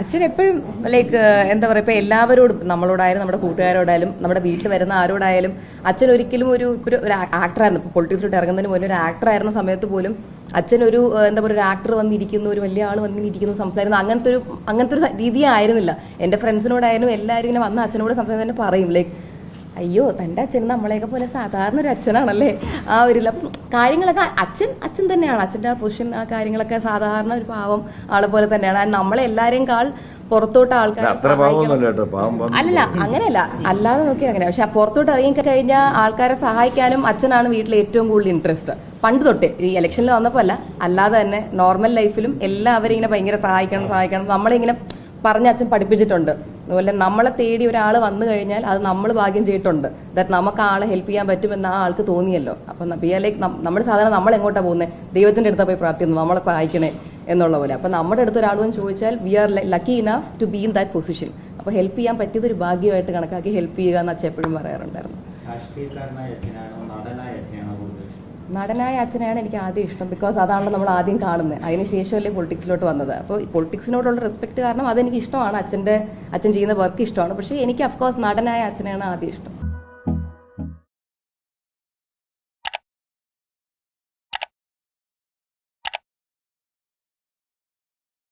അച്ഛൻ എപ്പോഴും ലൈക്ക് എന്താ പറയുക ഇപ്പൊ എല്ലാവരോടും നമ്മളോടായാലും നമ്മുടെ കൂട്ടുകാരോടായാലും നമ്മുടെ വീട്ടിൽ വരുന്ന ആരോടായാലും അച്ഛൻ ഒരിക്കലും ഒരു ഒരു ആക്ടറായിരുന്നു ഇപ്പോൾ പൊളിറ്റിക്സിലോട്ട് ഇറങ്ങുന്നതിന് മുന്നേ ഒരു ആക്ടറായിരുന്ന സമയത്ത് പോലും അച്ഛൻ ഒരു എന്താ പറയുക ഒരു ആക്ടർ വന്നിരിക്കുന്ന ഒരു വലിയ ആൾ വന്നിരിക്കുന്ന സംസാരിക്കുന്നു. അങ്ങനത്തെ ഒരു അങ്ങനത്തെ ഒരു രീതി ആയിരുന്നില്ല എന്റെ ഫ്രണ്ട്സിനോടായാലും എല്ലാവരും ഇങ്ങനെ വന്ന അച്ഛനോട് സംസാരിച്ച് തന്നെ പറയും. ലൈക്ക് അയ്യോ തന്റെ അച്ഛൻ നമ്മളെയൊക്കെ പോലെ സാധാരണ ഒരു അച്ഛനാണല്ലേ? ആ ഒരു അപ്പം കാര്യങ്ങളൊക്കെ അച്ഛൻ അച്ഛൻ തന്നെയാണ്. അച്ഛന്റെ ആ പൊസിഷൻ ആ കാര്യങ്ങളൊക്കെ സാധാരണ ഒരു പാവം ആളെ പോലെ തന്നെയാണ്. നമ്മളെ എല്ലാവരെയും കാൾ പുറത്തോട്ട് ആൾക്കാർ അല്ലല്ല അങ്ങനെയല്ല. അല്ലാതെ നോക്കി അങ്ങനെ. പക്ഷെ പുറത്തോട്ട് ഇറങ്ങി കഴിഞ്ഞാൽ ആൾക്കാരെ സഹായിക്കാനും അച്ഛനാണ് വീട്ടിൽ ഏറ്റവും കൂടുതൽ ഇൻട്രസ്റ്റ് പണ്ട് തൊട്ടേ. ഈ ഇലക്ഷനിൽ വന്നപ്പോൾ അല്ല അല്ലാതെ തന്നെ നോർമൽ ലൈഫിലും എല്ലാവരും ഇങ്ങനെ ഭയങ്കര സഹായിക്കണം സഹായിക്കണം. നമ്മളിങ്ങനെ പറഞ്ഞ അച്ഛൻ പഠിപ്പിച്ചിട്ടുണ്ട്. അതുപോലെ നമ്മളെ തേടി ഒരാൾ വന്നു കഴിഞ്ഞാൽ അത് നമ്മൾ ഭാഗ്യം ചെയ്തിട്ടുണ്ട്. ദാറ്റ് നമുക്ക് ആളെ ഹെൽപ്പ് ചെയ്യാൻ പറ്റുമെന്ന് ആ ആൾക്ക് തോന്നിയല്ലോ. അപ്പം ബി ലൈക്ക് നമ്മൾ സാധാരണ നമ്മൾ എങ്ങോട്ടാണ് പോകുന്നത് ദൈവത്തിന്റെ അടുത്ത് പോയി പ്രാർത്ഥിക്കുന്നു നമ്മളെ സഹായിക്കണേ എന്നുള്ള പോലെ. അപ്പം നമ്മുടെ അടുത്ത് ഒരാൾ ചോദിച്ചാൽ we are lucky enough to be in that position അപ്പോൾ ഹെൽപ്പ് ചെയ്യാൻ പറ്റിയത് ഒരു ഭാഗ്യമായിട്ട് കണക്കാക്കി ഹെൽപ്പ് ചെയ്യുക എന്ന് അച്ഛൻ എപ്പോഴും പറയാറുണ്ടായിരുന്നു. നടനായ അച്ഛനെയാണ് എനിക്ക് ആദ്യം ഇഷ്ടം ബിക്കോസ് അതാണല്ലോ നമ്മൾ ആദ്യം കാണുന്നത്. അതിന് ശേഷമല്ലേ പൊളിറ്റിക്സിലോട്ട് വന്നത്. അപ്പോൾ പൊളിറ്റിക്സിനോടുള്ള റെസ്പെക്ട് കാരണം അതെനിക്ക് ഇഷ്ടമാണ്. അച്ഛന്റെ അച്ഛൻ ചെയ്യുന്ന വർക്ക് ഇഷ്ടമാണ്. പക്ഷേ എനിക്ക് അഫ്കോഴ്സ് നടനായ അച്ഛനെയാണ് ആദ്യം ഇഷ്ടം.